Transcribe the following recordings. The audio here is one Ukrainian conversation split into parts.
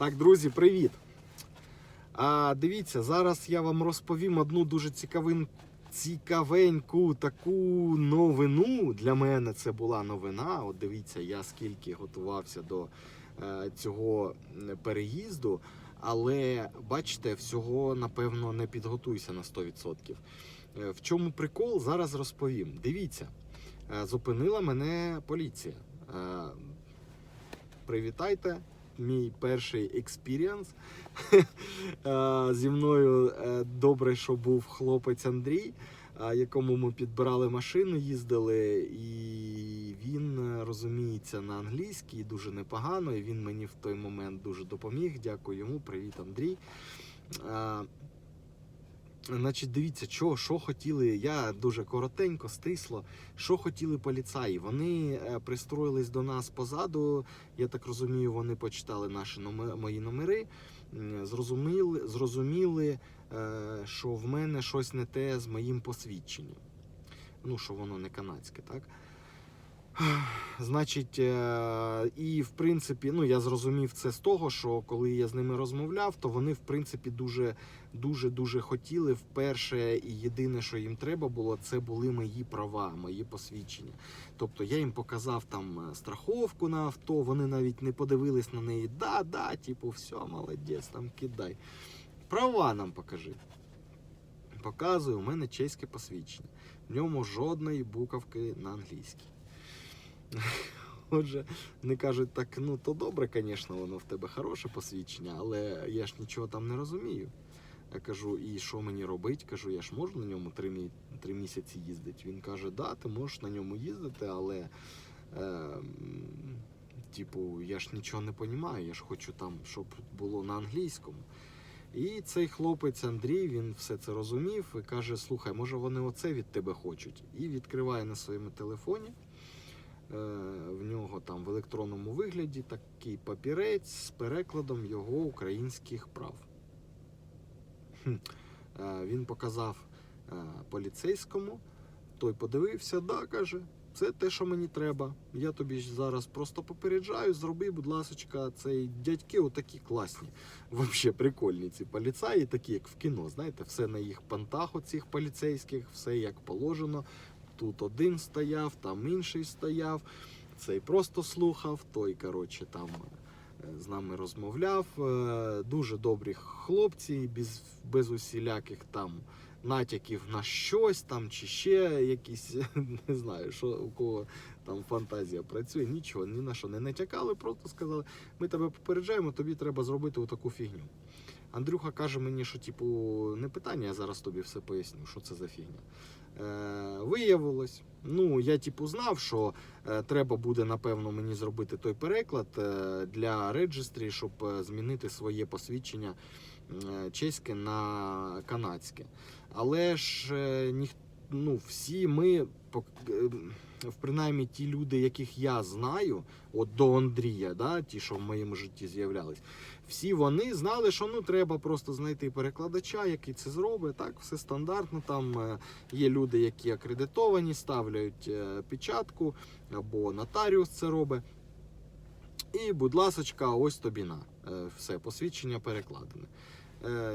Так, друзі, привіт! А, дивіться, зараз я вам розповім одну дуже цікавин, цікавеньку таку новину. Для мене це була новина. От дивіться, я скільки готувався до е, цього переїзду. Але бачите, всього напевно не підготуйся на 100%. Е, В чому прикол? Зараз розповім. Дивіться, е, зупинила мене поліція. Е, Привітайте, мій перший експіріанс. Е, Зі мною е, добре, що був хлопець Андрій, е, якому ми підбирали машину, їздили, і він розуміється на англійській дуже непогано. І він мені в той момент дуже допоміг. Дякую йому. Привіт, Андрій. Значить, дивіться, що, що хотіли. Я дуже коротенько, стисло. Що хотіли поліцаї? Вони е, пристроїлись до нас позаду. Я так розумію, вони почитали наші номери, мої номери. Зрозуміли, зрозуміли, е, що в мене щось не те з моїм посвідченням. Ну, що воно не канадське, так? Значить, е, і в принципі, ну я зрозумів це з того, що коли я з ними розмовляв, то вони в принципі дуже дуже дуже хотіли. Вперше і єдине, що їм треба було, це були мої права, мої посвідчення. Тобто я їм показав там е, страховку на авто, вони навіть не подивились на неї. Да, да, типу, все, молодець, там кидай. Права нам покажи. Показую, у мене чеське посвідчення. В ньому жодної буковки на англійській. Отже, вони кажуть, так, ну то добре, звісно, воно в тебе хороше посвідчення, але я ж нічого там не розумію. Я кажу, і що мені робити? Кажу, я ж можу на ньому три, три місяці їздити. Він каже, да, ти можеш на ньому їздити, але е, типу, я ж нічого не розумію, я ж хочу там, щоб було на англійському. І цей хлопець Андрій, він все це розумів і каже: слухай, може вони оце від тебе хочуть. І відкриває на своєму телефоні. Е, В нього там в електронному вигляді такий папірець з перекладом його українських прав. Е, Він показав е, поліцейському, той подивився, да, каже, це те, що мені треба. Я тобі зараз просто попереджаю, зроби, будь ласочка, цей дядьки отакі класні. Взагалі прикольні ці поліцаї, такі як в кіно. Знаєте, все на їх пантах оцих поліцейських, все як положено. Тут один стояв, там інший стояв. Цей просто слухав, той, коротше, там е, з нами розмовляв. Е, Дуже добрі хлопці, без, без усіляких там натяків на щось там, чи ще якісь, не знаю, що у кого там фантазія працює. Нічого, ні на що не натякали, просто сказали, ми тебе попереджаємо, тобі треба зробити отаку фігню. Андрюха каже мені, що типу, не питання, я зараз тобі все поясню, що це за фігня. Е, виявилось, ну я типу знав, що е, треба буде напевно мені зробити той переклад е, для реджестрі, щоб е, змінити своє посвідчення е, чеське на канадське. Але ж е, ніх, ну, всі ми, е, принаймні ті люди, яких я знаю, от до Андрія, да, ті, що в моєму житті з'являлись, всі вони знали, що ну треба просто знайти перекладача, який це зробить. Так, все стандартно. Там е, є люди, які акредитовані, ставляють е, печатку або нотаріус це робить. І, будь ласочка, ось тобі на все, посвідчення перекладене.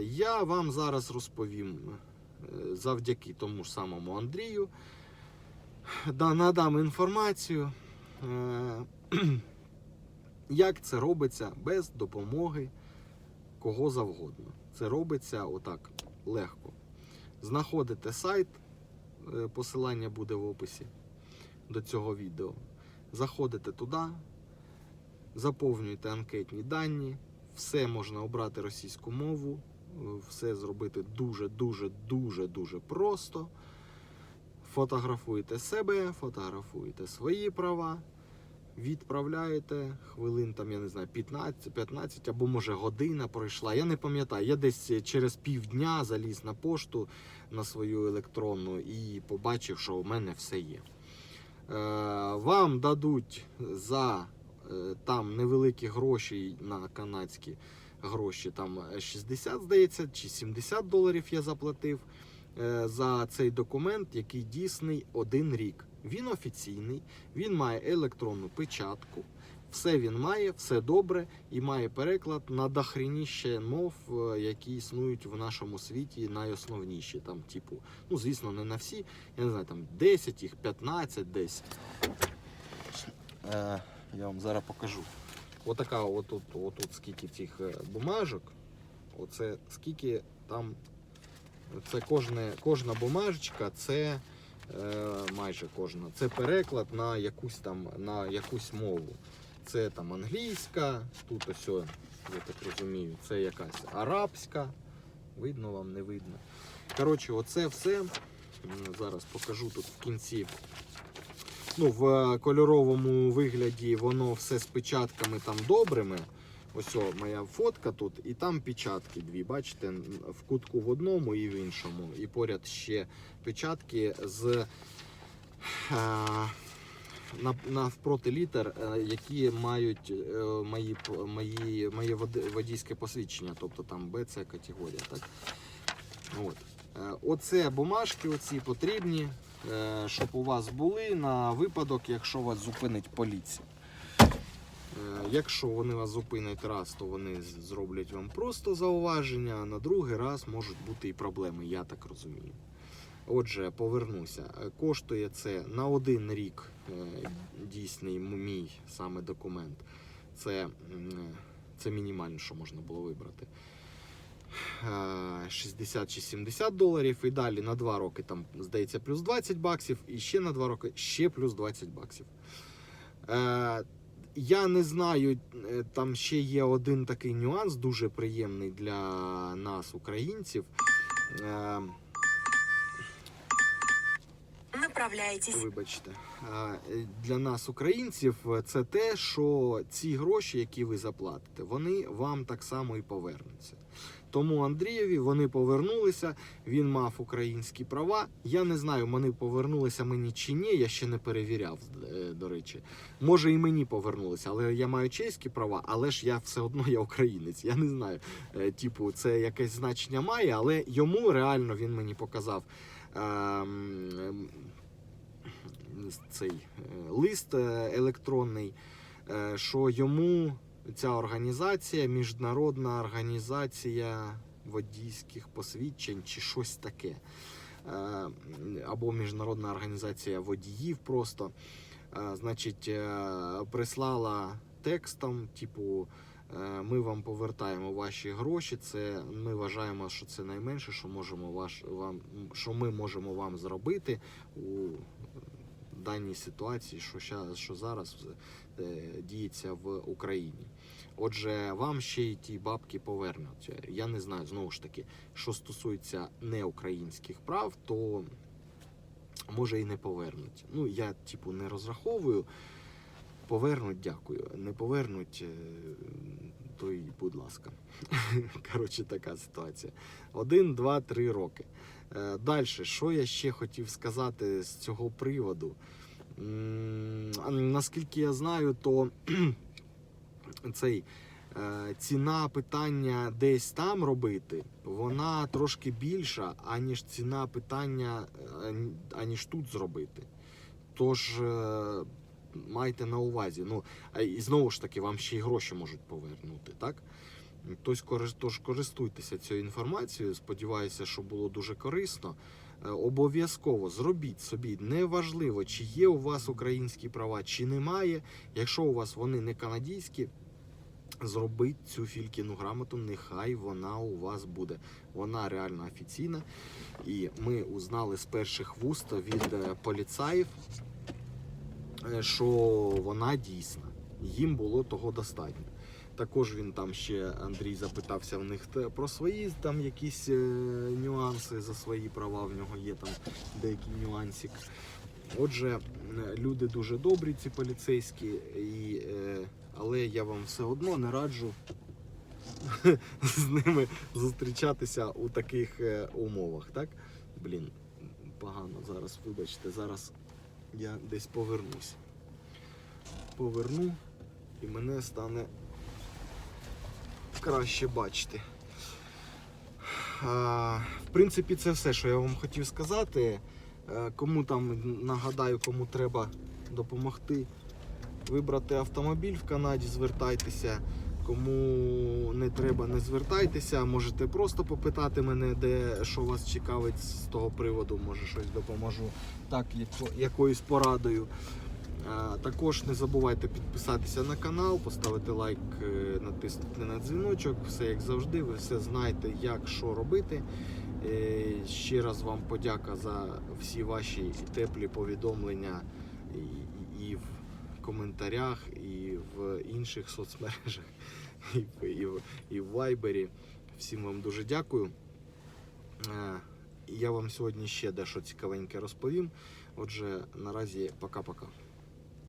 Я вам зараз розповім завдяки тому ж самому Андрію. Да, надам інформацію, е, як це робиться без допомоги кого завгодно. Це робиться отак легко. Знаходите сайт, е, посилання буде в описі до цього відео. Заходите туди, заповнюєте анкетні дані, все можна обрати російську мову, е, все зробити дуже, дуже, дуже, просто. Фотографуєте себе, фотографуєте свої права, відправляєте хвилин, там, я не знаю, 15, 15 або може година пройшла. Я не пам'ятаю. Я десь через півдня заліз на пошту на свою електронну і побачив, що у мене все є. Е, Вам дадуть за е, там невеликі гроші на канадські гроші, там е, 60, здається, чи 70 доларів я заплатив е, за цей документ, який дійсний один рік. Він офіційний, він має електронну печатку. Все він має, все добре і має переклад на дохреніще мов, е, які існують в нашому світі, найосновніші. Там, типу, ну звісно, не на всі, я не знаю, там 10 їх, 15 десь. Е, я вам зараз покажу. Отака, отут, отут скільки цих е, бумажок. Оце скільки там. Це кожне, кожна бумажечка, це е, майже кожна. Це переклад на якусь там на якусь мову. Це там англійська, тут ось, я так розумію, це якась арабська. Видно вам, не видно. Коротше, оце все. Зараз покажу тут в кінці. Ну, в е, кольоровому вигляді воно все з печатками там добрими. Ось о, моя фотка тут, і там печатки дві. Бачите, в кутку в одному і в іншому. І поряд ще печатки з е, на, навпроти літер, е, які мають мої, мої, моє водійське посвідчення, тобто там Б, С категорія. Так? От. Оце бумажки оці потрібні, щоб у вас були на випадок, якщо вас зупинить поліція. Е, Якщо вони вас зупинять раз, то вони зроблять вам просто зауваження, а на другий раз можуть бути і проблеми, я так розумію. Отже, повернуся. Е, Коштує це на один рік е, дійсний мій саме документ. Це, це мінімально, що можна було вибрати. Е, 60 чи 70 доларів, і далі на 2 роки там, здається, плюс 20 баксів, і ще на 2 роки ще плюс 20 баксів. Е, я не знаю, е, там ще є один такий нюанс, дуже приємний для нас, українців. Е, Направляйтесь. Вибачте, е, для нас, українців, е, це те, що ці гроші, які ви заплатите, вони вам так само і повернуться. Тому Андрієві вони повернулися. Він мав українські права. Я не знаю, вони повернулися мені чи ні. Я ще не перевіряв, е, до речі. Може і мені повернулися, але я маю чеські права, але ж я все одно я українець. Я не знаю. е, Типу, це якесь значення має, але йому реально він мені показав. Цей е, лист е, електронний, е, що йому ця організація, міжнародна організація водійських посвідчень чи щось таке. Або міжнародна організація водіїв просто. Значить, прислала текстом, типу. Е, Ми вам повертаємо ваші гроші. Це ми вважаємо, що це найменше, що можемо ваш вам, що ми можемо вам зробити у даній ситуації, що ща, що зараз е, діється в Україні. Отже, вам ще й ті бабки повернуть. Я не знаю знову ж таки, що стосується неукраїнських прав, то може і не повернуть. Ну я типу не розраховую. Повернуть, дякую. Не повернуть, е, то й будь ласка. Коротше, така ситуація. Один, два, три роки. Далі, що я ще хотів сказати з цього приводу? Наскільки я знаю, то цей е, ціна питання десь там робити, вона трошки більша, аніж ціна питання, е, аніж тут зробити. Тож е, майте на увазі. Ну, і знову ж таки, вам ще й гроші можуть повернути, так? Тож, користуйтеся цією інформацією. Сподіваюся, що було дуже корисно. Е, Обов'язково зробіть собі неважливо, чи є у вас українські права, чи немає. Якщо у вас вони не канадійські, зробіть цю фількіну грамоту, нехай вона у вас буде. Вона реально офіційна. І ми узнали з перших вуст від е, поліцаїв, що вона дійсна. Їм було того достатньо. Також він там ще Андрій запитався в них про свої там якісь е, нюанси за свої права. В нього є там деякий нюансик. Отже, е, люди дуже добрі, ці поліцейські, і, е, але я вам все одно не раджу з ними зустрічатися у таких е, умовах. Так? Блін, погано зараз, вибачте, зараз я десь повернусь. Поверну і мене стане краще бачити. В принципі, це все, що я вам хотів сказати. Е, Кому там нагадаю, кому треба допомогти вибрати автомобіль в Канаді, звертайтеся. Кому не треба, не звертайтеся. Можете просто попитати мене, де що вас цікавить з того приводу, може щось допоможу так, яко- якоюсь порадою. А, Також не забувайте підписатися на канал, поставити лайк, е, натиснути на дзвіночок. Все як завжди, ви все знаєте, як що робити. Е, Ще раз вам подяка за всі ваші теплі повідомлення і, і коментарях, і в інших соцмережах, і, і, і в Вайбері. Всім вам дуже дякую. Е, Я вам сьогодні ще дещо цікавеньке розповім. Отже, наразі пока-пока.